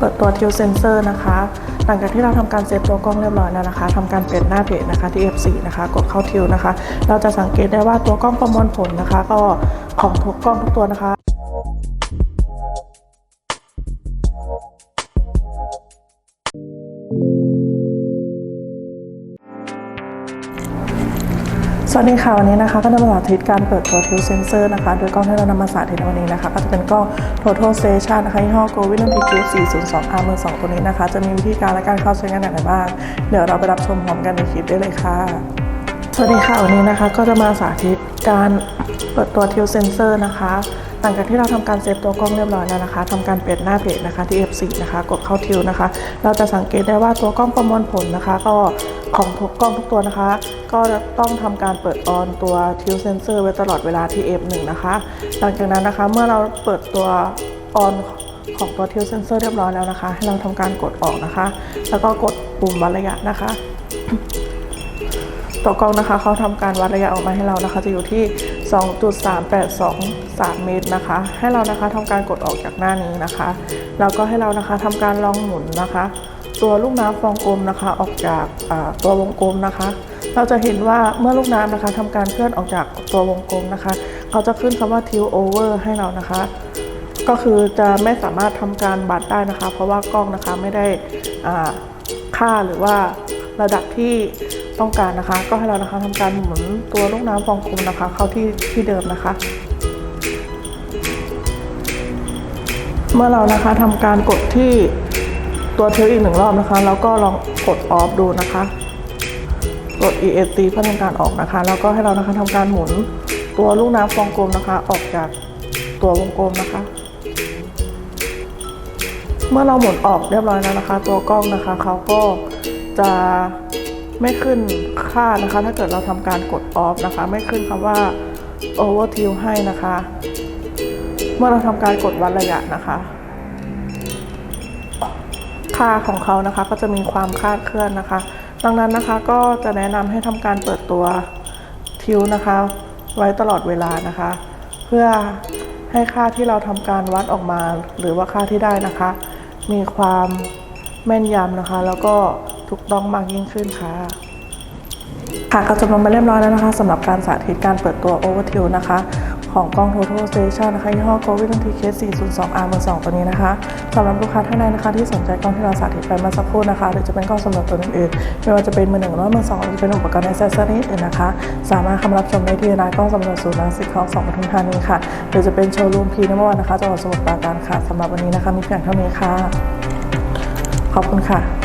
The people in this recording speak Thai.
เปิดตัวทิวเซนเซอร์นะคะ หลังจากที่เราทำการเซตตัวกล้องเรียบร้อยแล้วนะคะทำการเปลี่ยนหน้าเพจนะคะที่ F4 นะคะ กดเข้าทิวนะคะ เราจะสังเกตได้ว่าตัวกล้องประมวลผลนะคะ ก็ของทุกกล้องทุกตัวนะคะ สวัสดีค่ะวันนี้นะคะก็จะมาสาธิตการเปิดตัวทิวเซนเซอร์นะคะ โดยกล้องที่เรานำมาสาธิตในวันนี้นะคะ ก็จะเป็นกล้อง Total Station นะคะยี่ห้อ Go w i n n PQ 402 R มือ2ตัวนี้นะคะ จะมีวิธีการและการเข้าใช้งานอย่างไรบ้าง เดี๋ยวเราไปรับชมพร้อมกันในคลิปได้เลยค่ะ สวัสดีค่ะวันนี้นะคะก็จะมาสาธิตการเปิดตัวทิวเซนเซอร์นะคะ หลังจากที่เราทำการเซฟตัวกล้องเรียบร้อยแล้วนะคะทำการเปลี่ยนหน้าเพจนะคะที่ F4 นะคะ กดเข้าทิวนะคะ เราจะสังเกตได้ว่าตัวกล้องประมวลผลนะคะ ก็ ของทุกกล้องทุกตัวนะคะ ก็จะต้องทำการเปิดออนตัวทิวเซนเซอร์ไว้ตลอดเวลาที่ F1 นะคะ หลังจากนั้นนะคะเมื่อเราเปิดตัวออนของตัวทิวเซนเซอร์เรียบร้อยแล้วนะคะ ให้เราทำการกดออกนะคะ แล้วก็กดปุ่มวัดระยะนะคะ ตัวกล้องนะคะเขาทำการวัดระยะออกมาให้เรานะคะ จะอยู่ที่ 2.3823 เมตรนะคะ ให้เรานะคะทำการกดออกจากหน้านี้นะคะ แล้วก็ให้เรานะคะทำการลองหมุนนะคะ ตัวลูกน้ำฟองกลมนะคะ ออกจากตัววงกลมนะคะ เราจะเห็นว่าเมื่อลูกน้ำนะคะทำการเคลื่อนออกจากตัววงกลมนะคะ เขาจะขึ้นคำว่า tilt over ให้เรานะคะ ก็คือจะไม่สามารถทำการบัดได้นะคะ เพราะว่ากล้องนะคะไม่ได้ค่าหรือว่าระดับที่ต้องการนะคะ ก็ให้เรานะคะทำการหมุนตัวลูกน้ำฟองกลมนะคะ เข้าที่ที่เดิมนะคะเมื่อเรานะคะทำการกดที่ ตัวเทลอีกหนึ่งรอบนะคะ แล้วก็ลองกดออฟดูนะคะกด ESC เพื่อทำการออกนะคะ แล้วก็ให้เรานะคะทำการหมุนตัวลูกน้ำฟองกลมนะคะ ออกจากตัววงกลมนะคะ เมื่อเราหมุนออกเรียบร้อยแล้วนะคะ ตัวกล้องนะคะเขาก็จะไม่ขึ้นค่านะคะ ถ้าเกิดเราทำการกดออฟนะคะ ไม่ขึ้นคำว่า over tilt ให้นะคะ เมื่อเราทำการกดวัดระยะนะคะาของเขานะคะก็จะมีความคาดเคลื่อนนะคะ ดังนั้นนะคะก็จะแนะนำให้ทำการเปิดตัวทิวนะคะ ไว้ตลอดเวลานะคะ เพื่อให้ค่าที่เราทำการวัดออกมา หรือว่าค่าที่ได้นะคะ มีความแม่นยำนะคะ แล้วก็ถูกต้องมากยิ่งขึ้นค่ะค่ะก็จบลงไปเรียบร้อยแล้วนะคะสำหรับการสาธิตการเปิดตัว Overtill นะคะ ของกล้อง Total Station นะคะยี่ห้อ g o v i n TK 402 R มือ2ตัวนี้นะคะสำหรับลูกค้าท่านใดนะคะที่สนใจกล้องที่เราสาธิตไปเมื่อสักครู่นะคะ หรือจะเป็นกล้องสำหรับตัวอื่นๆไม่ว่าจะเป็นมือหนึ่งหรือมือสองหรือจะเป็นอุปกรณ์ในเซสซอรี่อื่นนะคะ สามารถคำรับชมได้ที่ร้านกล้องสำรวจศูนย์รังสิตคลองสองปทุมธานีค่ะ หรือจะเป็นโชว์รูมพีนววันนะคะจังหวัดสมุทรปราการค่ะสำหรับวันนี้นะคะมีเพียงเท่านี้ค่ะ ขอบคุณค่ะ